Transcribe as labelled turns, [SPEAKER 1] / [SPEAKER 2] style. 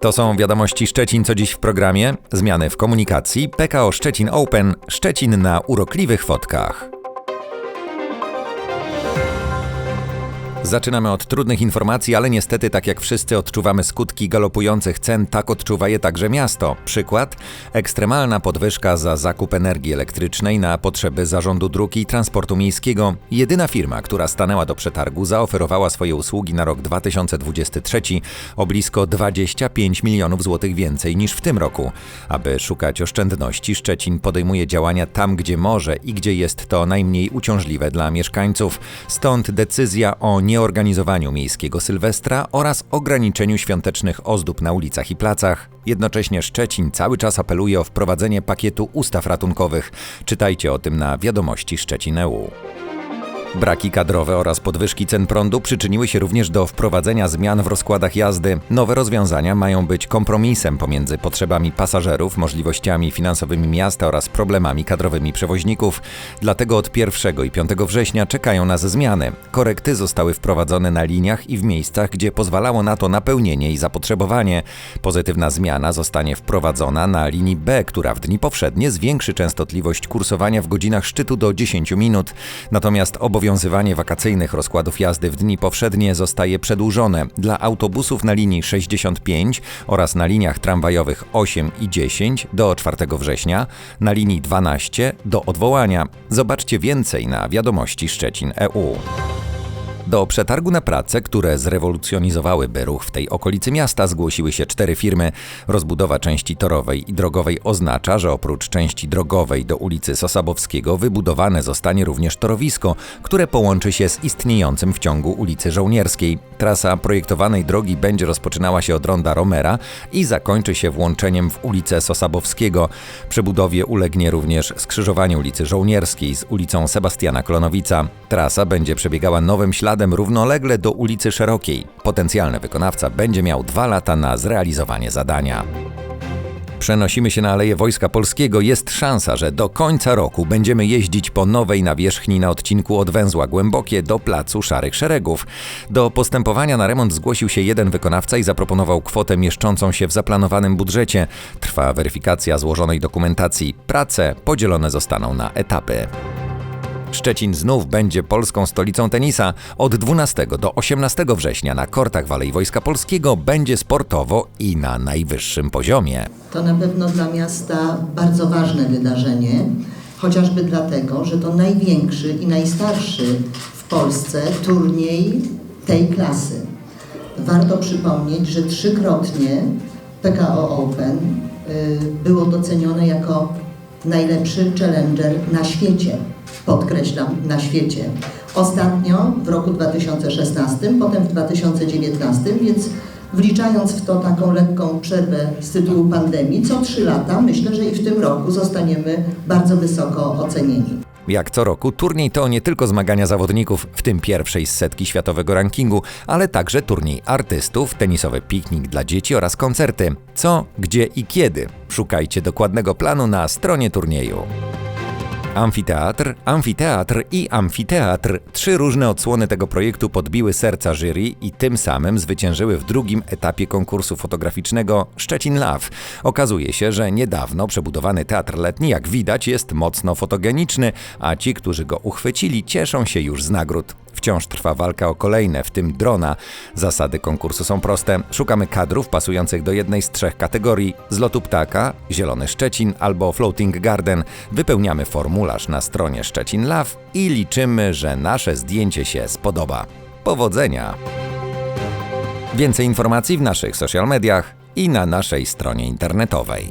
[SPEAKER 1] To są wiadomości Szczecin, co dziś w programie. Zmiany w komunikacji, PKO Szczecin Open, Szczecin na urokliwych fotkach. Zaczynamy od trudnych informacji, ale niestety, tak jak wszyscy odczuwamy skutki galopujących cen, tak odczuwa je także miasto. Przykład: ekstremalna podwyżka za zakup energii elektrycznej na potrzeby zarządu dróg i transportu miejskiego. Jedyna firma, która stanęła do przetargu, zaoferowała swoje usługi na rok 2023 o blisko 25 milionów złotych więcej niż w tym roku. Aby szukać oszczędności, Szczecin podejmuje działania tam, gdzie może i gdzie jest to najmniej uciążliwe dla mieszkańców. Stąd decyzja o nie nieorganizowaniu miejskiego Sylwestra oraz ograniczeniu świątecznych ozdób na ulicach i placach. Jednocześnie Szczecin cały czas apeluje o wprowadzenie pakietu ustaw ratunkowych. Czytajcie o tym na wiadomości Szczecin.eu. Braki kadrowe oraz podwyżki cen prądu przyczyniły się również do wprowadzenia zmian w rozkładach jazdy. Nowe rozwiązania mają być kompromisem pomiędzy potrzebami pasażerów, możliwościami finansowymi miasta oraz problemami kadrowymi przewoźników. Dlatego od 1 i 5 września czekają nas zmiany. Korekty zostały wprowadzone na liniach i w miejscach, gdzie pozwalało na to napełnienie i zapotrzebowanie. Pozytywna zmiana zostanie wprowadzona na linii B, która w dni powszednie zwiększy częstotliwość kursowania w godzinach szczytu do 10 minut. Natomiast obowiązek obowiązywanie wakacyjnych rozkładów jazdy w dni powszednie zostaje przedłużone dla autobusów na linii 65 oraz na liniach tramwajowych 8 i 10 do 4 września, na linii 12 do odwołania. Zobaczcie więcej na wiadomości Szczecin EU. Do przetargu na pracę, które zrewolucjonizowałyby ruch w tej okolicy miasta, zgłosiły się cztery firmy. Rozbudowa części torowej i drogowej oznacza, że oprócz części drogowej do ulicy Sosabowskiego wybudowane zostanie również torowisko, które połączy się z istniejącym w ciągu ulicy Żołnierskiej. Trasa projektowanej drogi będzie rozpoczynała się od ronda Romera i zakończy się włączeniem w ulicę Sosabowskiego. Przebudowie ulegnie również skrzyżowanie ulicy Żołnierskiej z ulicą Sebastiana Klonowica. Trasa będzie przebiegała nowym śladem równolegle do ulicy Szerokiej. Potencjalny wykonawca będzie miał dwa lata na zrealizowanie zadania. Przenosimy się na Aleję Wojska Polskiego. Jest szansa, że do końca roku będziemy jeździć po nowej nawierzchni na odcinku od węzła Głębokie do Placu Szarych Szeregów. Do postępowania na remont zgłosił się jeden wykonawca i zaproponował kwotę mieszczącą się w zaplanowanym budżecie. Trwa weryfikacja złożonej dokumentacji. Prace podzielone zostaną na etapy. Szczecin znów będzie polską stolicą tenisa. Od 12 do 18 września na kortach Walei Wojska Polskiego będzie sportowo i na najwyższym poziomie.
[SPEAKER 2] To na pewno dla miasta bardzo ważne wydarzenie, chociażby dlatego, że to największy i najstarszy w Polsce turniej tej klasy. Warto przypomnieć, że trzykrotnie PKO Open y, było docenione jako najlepszy challenger na świecie podkreślam, na świecie. Ostatnio w roku 2016, potem w 2019, więc wliczając w to taką lekką przerwę z tytułu pandemii, co trzy lata myślę, że i w tym roku zostaniemy bardzo wysoko ocenieni.
[SPEAKER 1] Jak co roku, turniej to nie tylko zmagania zawodników, w tym pierwszej z setki światowego rankingu, ale także turniej artystów, tenisowy piknik dla dzieci oraz koncerty. Co, gdzie i kiedy? Szukajcie dokładnego planu na stronie turnieju. Amfiteatr, amfiteatr i amfiteatr. Trzy różne odsłony tego projektu podbiły serca jury i tym samym zwyciężyły w drugim etapie konkursu fotograficznego Szczecin Love. Okazuje się, że niedawno przebudowany teatr letni, jak widać, jest mocno fotogeniczny, a ci, którzy go uchwycili, cieszą się już z nagród. Wciąż trwa walka o kolejne, w tym drona. Zasady konkursu są proste. Szukamy kadrów pasujących do jednej z trzech kategorii: z lotu ptaka, Zielony Szczecin albo Floating Garden. Wypełniamy formularz na stronie Szczecin Love i liczymy, że nasze zdjęcie się spodoba. Powodzenia! Więcej informacji w naszych social mediach i na naszej stronie internetowej.